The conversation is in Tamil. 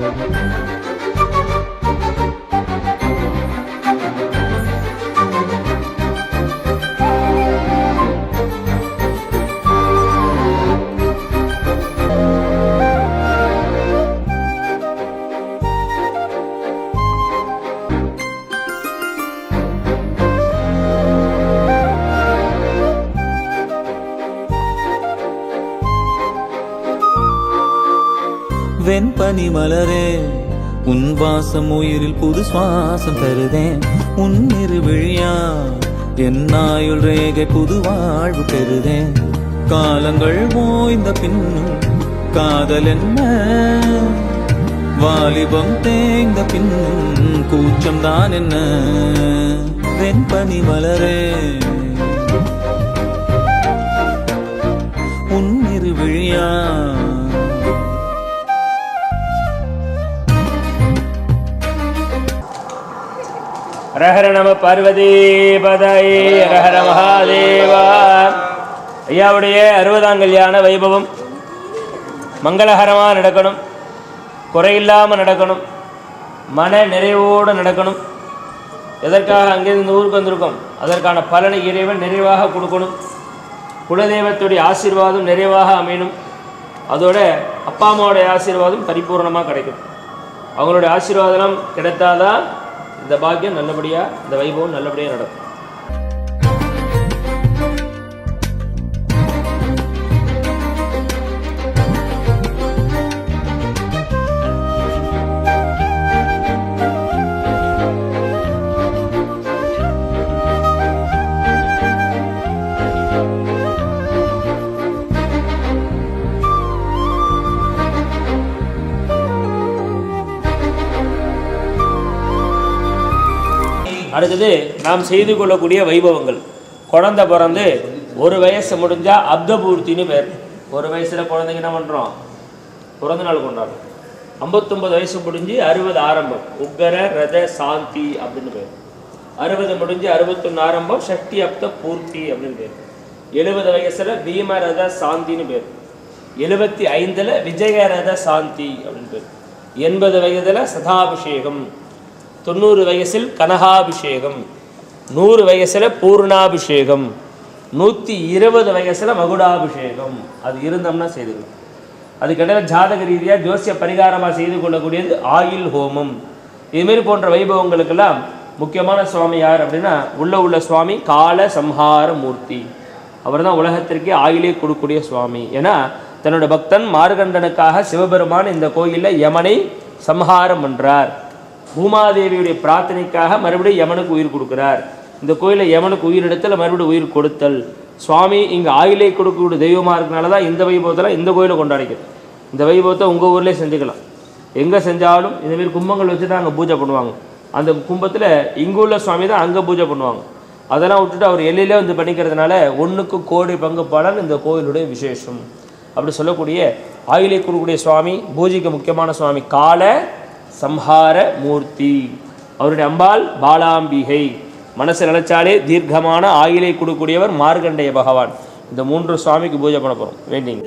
We'll be. வெண்பனி மலரே உன் வாசம் உயிரில் புது சுவாசம் தருதேன். உன் இருவிழியா என் ஆயுள் ரேகை புது வாழ்வு பெறுதேன். காலங்கள் ஓய்ந்த பின்னும் காதல் என்ன? வாலிபம் தேய்ந்த பின்னும் கூச்சம் தான் என்ன? வெண்பனி மலரே உன் இருவிழியா ஹரஹர நம பார்வதி பதை ஹரஹர மகாதேவா. ஐயாவுடைய அறுபதாம் கல்யாண வைபவம். மங்களகரமாக நடக்கணும். குறையில்லாமல் நடக்கணும். மன நிறைவோடு நடக்கணும். எதற்காக அங்கிருந்து ஊருக்கு வந்திருக்கோம்? அதற்கான பலனை இறைவன் நிறைவாக கொடுக்கணும். குலதெய்வத்துடைய ஆசீர்வாதம் நிறைவாக அமையணும். அதோட அப்பா அம்மாவுடைய ஆசீர்வாதம் பரிபூர்ணமாக கிடைக்கும். அவங்களுடைய ஆசீர்வாதம் கிடைத்தாதான் இந்த பாக்கியம் நல்லபடியாக இந்த வைபவம் நல்லபடியாக நடக்கும். அடுத்தது நாம் செய்து கொள்ளக்கூடிய வைபவங்கள். குழந்தை பிறந்து ஒரு வயசு முடிஞ்சால் அப்தபூர்த்தின்னு பேர். ஒரு வயசில் குழந்தைங்க என்ன பண்ணுறோம் பிறந்த நாள் கொண்டாடுறோம். ஐம்பத்தொம்பது வயசு முடிஞ்சு அறுபது ஆரம்பம். உக்கர ரத சாந்தி அப்படின்னு பேர். அறுபது முடிஞ்சு அறுபத்தொன்று ஆரம்பம் சக்தி அப்த பூர்த்தி அப்படின்னு பேர். எழுபது வயசில் பீம ரத சாந்தின்னு பேர். எழுபத்தி ஐந்தில் விஜய ரத சாந்தி அப்படின்னு பேர். எண்பது வயதில் சதாபிஷேகம். தொண்ணூறு வயசில் கனகாபிஷேகம் நூறு வயசில் பூர்ணாபிஷேகம் நூற்றி இருபது வயசில் மகுடாபிஷேகம். அது இருந்தோம்னா செய்துக்கலாம் அதுக்கிடையில் ஜாதக ரீதியாக ஜோசிய பரிகாரமாக செய்து கொள்ளக்கூடியது ஆயில் ஹோமம். இதுமாரி போன்ற வைபவங்களுக்கெல்லாம் முக்கியமான சுவாமி யார் அப்படின்னா உள்ள உள்ள சுவாமி கால சம்ஹார மூர்த்தி. அவர் தான் உலகத்திற்கே ஆயிலே கொடுக்கக்கூடிய சுவாமி. ஏன்னா தன்னோட பக்தன் மார்கண்டனுக்காக சிவபெருமான் இந்த கோயிலில் யமனை சம்ஹாரம் பண்ணுறார் பூமாதேவியுடைய பிரார்த்தனைக்காக மறுபடியும் யமனுக்கு உயிர் கொடுக்குறார். இந்த கோயிலில் யமனுக்கு உயிர் மறுபடியும் உயிர் கொடுத்தல். சுவாமி இங்கே ஆயிலை கொடுக்கக்கூடிய தெய்வமாக இருக்கனால தான் இந்த வைபவத்தில் இந்த கோயிலை கொண்டாடிக்கிறது. இந்த வைபவத்தை உங்கள் ஊர்லேயே செஞ்சுக்கலாம். எங்கே செஞ்சாலும் இதேமாரி கும்பங்கள் வச்சு தான் அங்கே பூஜை பண்ணுவாங்க. அந்த கும்பத்தில் இங்கே உள்ள சுவாமி தான் அங்கே பூஜை பண்ணுவாங்க. அதெல்லாம் விட்டுட்டு அவர் எல்லையிலே வந்து பண்ணிக்கிறதுனால ஒன்றுக்கு கோடி பங்கு பலன் இந்த கோயிலுடைய விசேஷம். அப்படி சொல்லக்கூடிய ஆயிலை கொடுக்கக்கூடிய சுவாமி பூஜைக்கு முக்கியமான சுவாமி காலை சம்ஹார மூர்த்தி. அவருடைய அம்பாள் பாலாம்பிகை. மனசு நினைச்சாலே தீர்க்கமான ஆயிலை கொடுக்கக்கூடியவர் மார்கண்டேய பகவான். இந்த மூன்று சுவாமிக்கு பூஜை பண்ண போகிறோம் வேண்டிங்க.